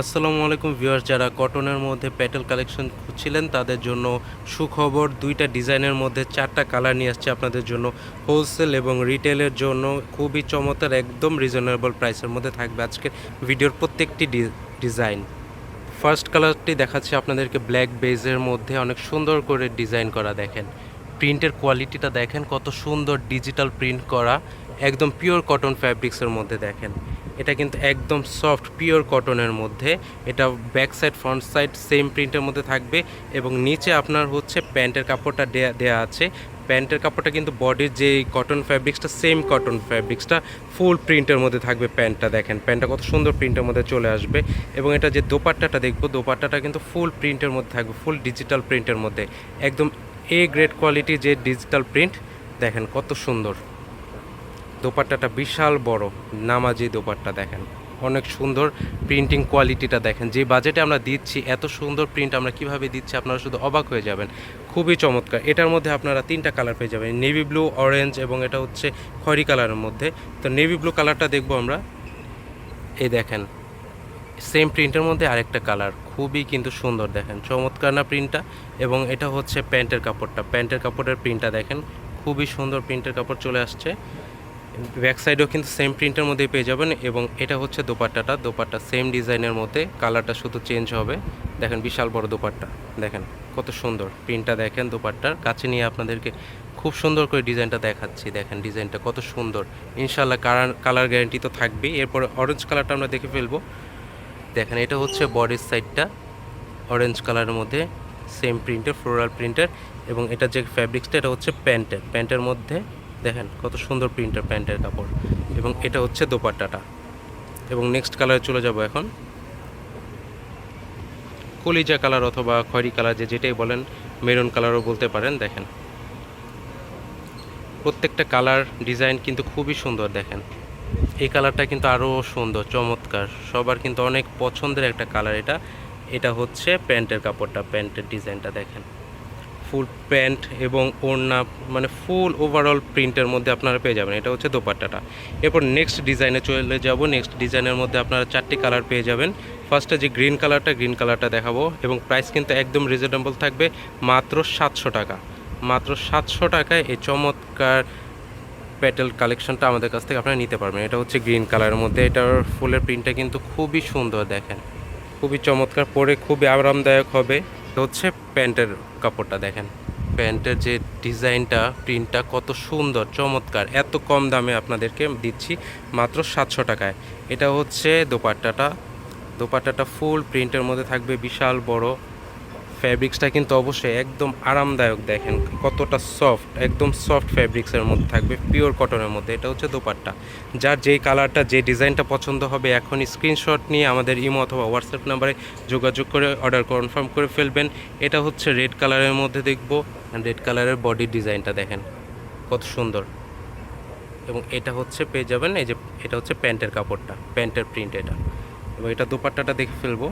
আসসালামু আলাইকুম ভিউয়ার্স, যারা কটনের মধ্যে প্যাটেল কালেকশন খুঁজছিলেন, তাদের জন্য সুখবর, দুইটা ডিজাইনের মধ্যে চারটা কালার নিয়ে আসছে আপনাদের জন্য। হোলসেল এবং রিটেলের জন্য খুবই চমৎকার, একদম রিজনেবল প্রাইসের মধ্যে থাকবে আজকের ভিডিওর প্রত্যেকটি ডিজাইন। ফার্স্ট কালারটি দেখাচ্ছে আপনাদেরকে ব্ল্যাক বেজের মধ্যে অনেক সুন্দর করে ডিজাইন করা দেখেন। প্রিন্টের কোয়ালিটিটা দেখেন, কত সুন্দর ডিজিটাল প্রিন্ট করা, একদম পিওর কটন ফ্যাব্রিক্সের মধ্যে দেখেন। এটা কিন্তু একদম সফট পিওর কটনের মধ্যে। এটা back side front side same প্রিন্টের মধ্যে থাকবে এবং নিচে আপনার হচ্ছে প্যান্টের কাপড়টা দেয়া আছে। প্যান্টের কাপড়টা কিন্তু বডির যে কটন ফ্যাব্রিক্সটা সেম কটন ফ্যাব্রিক্সটা ফুল প্রিন্টের মধ্যে থাকবে প্যান্টটা দেখেন। প্যান্টটা কত সুন্দর প্রিন্টের মধ্যে চলে আসবে এবং এটা যে দোপাট্টাটা দেখব, দোপাট্টাটা কিন্তু ফুল প্রিন্টের মধ্যে থাকবে ফুল ডিজিটাল প্রিন্টের মধ্যে। একদম এ গ্রেড কোয়ালিটি যে ডিজিটাল প্রিন্ট দেখেন কত সুন্দর। দোপাট্টাটা বিশাল বড়, নামাজি দোপাট্টা দেখেন। অনেক সুন্দর প্রিন্টিং কোয়ালিটিটা দেখেন। যে বাজেটে আমরা দিচ্ছি, এত সুন্দর প্রিন্ট আমরা কীভাবে দিচ্ছি, আপনারা শুধু অবাক হয়ে যাবেন। খুবই চমৎকার। এটার মধ্যে আপনারা তিনটা কালার পেয়ে যাবেন। নেভি ব্লু অরেঞ্জ এবং এটা হচ্ছে খয়রি কালারের মধ্যে। তো নেভি ব্লু কালারটা দেখব আমরা। এই দেখেন সেম প্রিন্টের মধ্যে আরেকটা কালার খুবই কিন্তু সুন্দর দেখেন। চমৎকার না প্রিন্টটা এবং এটা হচ্ছে প্যান্টের কাপড়টা। প্যান্টের কাপড়ের প্রিন্টটা দেখেন, খুবই সুন্দর প্রিন্টের কাপড় চলে আসছে। ব্যাক সাইডেও কিন্তু সেম প্রিন্টের মধ্যেই পেয়ে যাবেন এবং এটা হচ্ছে দোপাট্টাটা। দোপাট্টা সেম ডিজাইনের মধ্যে কালারটা শুধু চেঞ্জ হবে। দেখেন বিশাল বড় দোপাট্টা। দেখেন কত সুন্দর প্রিন্টটা দেখেন দোপাট্টার। কাছে নিয়ে আপনাদেরকে খুব সুন্দর করে ডিজাইনটা দেখাচ্ছি। দেখেন ডিজাইনটা কত সুন্দর। ইনশাল্লাহ কালার কালার গ্যারান্টি তো থাকবেই। এরপরে অরেঞ্জ কালারটা আমরা দেখে ফেলব। দেখেন এটা হচ্ছে বডির সাইডটা অরেঞ্জ কালারের মধ্যে সেম প্রিন্টের ফ্লোরাল প্রিন্টের এবং এটা যে ফ্যাব্রিক্সটা এটা হচ্ছে প্যান্টের। প্যান্টের মধ্যে দেখেন কত সুন্দর প্রিন্টের প্যান্টের কাপড়। এবং এটা হচ্ছে দোপাট্টাটা। এবং নেক্সট কালারে চলে যাব এখন। কলিজা কালার অথবা খয়রি কালার যে যেটাই বলেন মেরুন কালারও বলতে পারেন, দেখেন। প্রত্যেকটা কালার ডিজাইন কিন্তু খুবই সুন্দর, দেখেন। এই কালারটা কিন্তু আরও সুন্দর, চমৎকার। সবার কিন্তু অনেক পছন্দের একটা কালার এটা। এটা হচ্ছে প্যান্টের কাপড়টা, প্যান্টের ডিজাইনটা দেখেন। ফুল প্যান্ট এবং ওড়না মানে ফুল ওভারঅল প্রিন্টের মধ্যে আপনারা পেয়ে যাবেন। এটা হচ্ছে দোপাট্টাটা। এরপর নেক্সট ডিজাইনে চলে যাব। নেক্সট ডিজাইনের মধ্যে আপনারা চারটি কালার পেয়ে যাবেন। ফার্স্টে যে গ্রিন কালারটা গ্রিন কালারটা দেখাবো এবং প্রাইস কিন্তু একদম রিজনেবল থাকবে মাত্র সাতশো টাকা। মাত্র সাতশো টাকায় এই চমৎকার প্যাটেল কালেকশনটা আমাদের কাছ থেকে আপনারা নিতে পারবেন। এটা হচ্ছে গ্রিন কালারের মধ্যে। এটার ফুলের প্রিন্টটা কিন্তু খুবই সুন্দর দেখেন। খুবই চমৎকার। পরে খুবই আরামদায়ক হবে। এটা হচ্ছে প্যান্টের কাপড়টা দেখেন। প্যান্টের যে ডিজাইনটা, প্রিন্টটা কত সুন্দর, চমৎকার। এত কম দামে আপনাদেরকে দিচ্ছি মাত্র সাতশো টাকায়। এটা হচ্ছে দোপাট্টাটা। দোপাট্টাটা ফুল প্রিন্টের মধ্যে থাকবে বিশাল বড় ফ্যাব্রিক্সটা কিন্তু অবশ্যই একদম আরামদায়ক দেখেন, কতটা সফট একদম সফট ফ্যাব্রিক্সের মধ্যে থাকবে পিওর কটনের মধ্যে, এটা হচ্ছে দোপাট্টা। যার যেই কালারটা যে ডিজাইনটা পছন্দ হবে, এখনই স্ক্রিনশট নিয়ে আমাদের ইমো অথবা হোয়াটসঅ্যাপ নাম্বারে যোগাযোগ করে অর্ডার কনফার্ম করে ফেলবেন। এটা হচ্ছে রেড কালারের মধ্যে দেখব রেড কালারের বডির ডিজাইনটা দেখেন, কত সুন্দর। এবং এটা হচ্ছে, পেয়ে যাবেন, এই যে, এটা হচ্ছে প্যান্টের কাপড়টা, প্যান্টের প্রিন্ট এটা। এবং এটা দোপাট্টাটা দেখে ফেলব।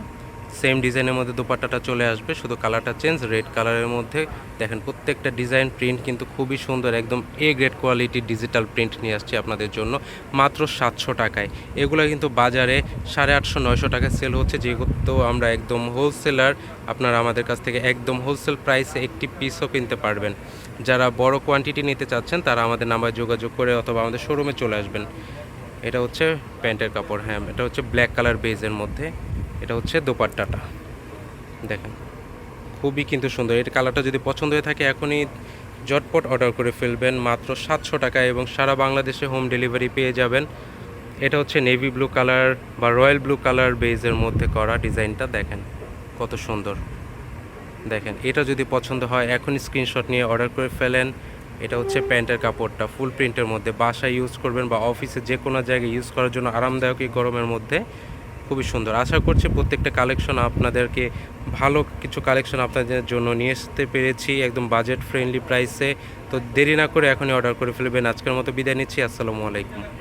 সেম ডিজাইনের মধ্যে দোপাট্টাটা চলে আসবে, শুধু কালারটা চেঞ্জ রেড কালারের মধ্যে। দেখেন, প্রত্যেকটা ডিজাইন প্রিন্ট কিন্তু খুবই সুন্দর, একদম এ গ্রেড কোয়ালিটির ডিজিটাল প্রিন্ট নিয়ে আসছি আপনাদের জন্য, মাত্র সাতশো টাকায়। এগুলো কিন্তু বাজারে সাড়ে আটশো, নয়শো টাকায় সেল হচ্ছে, যেহেতু আমরা একদম হোলসেলার আপনারা আমাদের কাছ থেকে একদম হোলসেল প্রাইসে একটি পিসও কিনতে পারবেন। যারা বড় কোয়ান্টিটি নিতে চাচ্ছেন, তারা আমাদের নাম্বারে যোগাযোগ করে অথবা আমাদের শোরুমে চলে আসবেন। এটা হচ্ছে প্যান্টের কাপড় হ্যাঁ এটা হচ্ছে ব্ল্যাক কালার বেজের মধ্যে। এটা হচ্ছে দোপাট্টাটা। দেখেন, খুবই কিন্তু সুন্দর। এর কালারটা যদি পছন্দ হয়ে থাকে, এখনই জটপট অর্ডার করে ফেলবেন। মাত্র সাতশো টাকা এবং সারা বাংলাদেশে হোম ডেলিভারি পেয়ে যাবেন। এটা হচ্ছে নেভি ব্লু কালার বা রয়্যাল ব্লু কালার বেজের মধ্যে করা ডিজাইনটা। দেখেন, কত সুন্দর। দেখেন, এটা যদি পছন্দ হয়, এখনই স্ক্রিনশট নিয়ে অর্ডার করে ফেলেন। এটা হচ্ছে প্যান্টের কাপড়টা। ফুল প্রিন্টের মধ্যে বাসায় ইউজ করবেন বা অফিসে যে কোনো জায়গায় ইউজ করার জন্য আরামদায়ক এই গরমের মধ্যে খুবই সুন্দর। আশা করছি প্রত্যেকটা কালেকশন আপনাদেরকে ভালো কিছু কালেকশন আপনাদের জন্য নিয়ে আসতে পেরেছি, একদম বাজেট ফ্রেন্ডলি প্রাইসে তো দেরি না করে এখনই অর্ডার করে ফেলবেন। আজকের মতো বিদায় নিচ্ছি। আসসালামু আলাইকুম।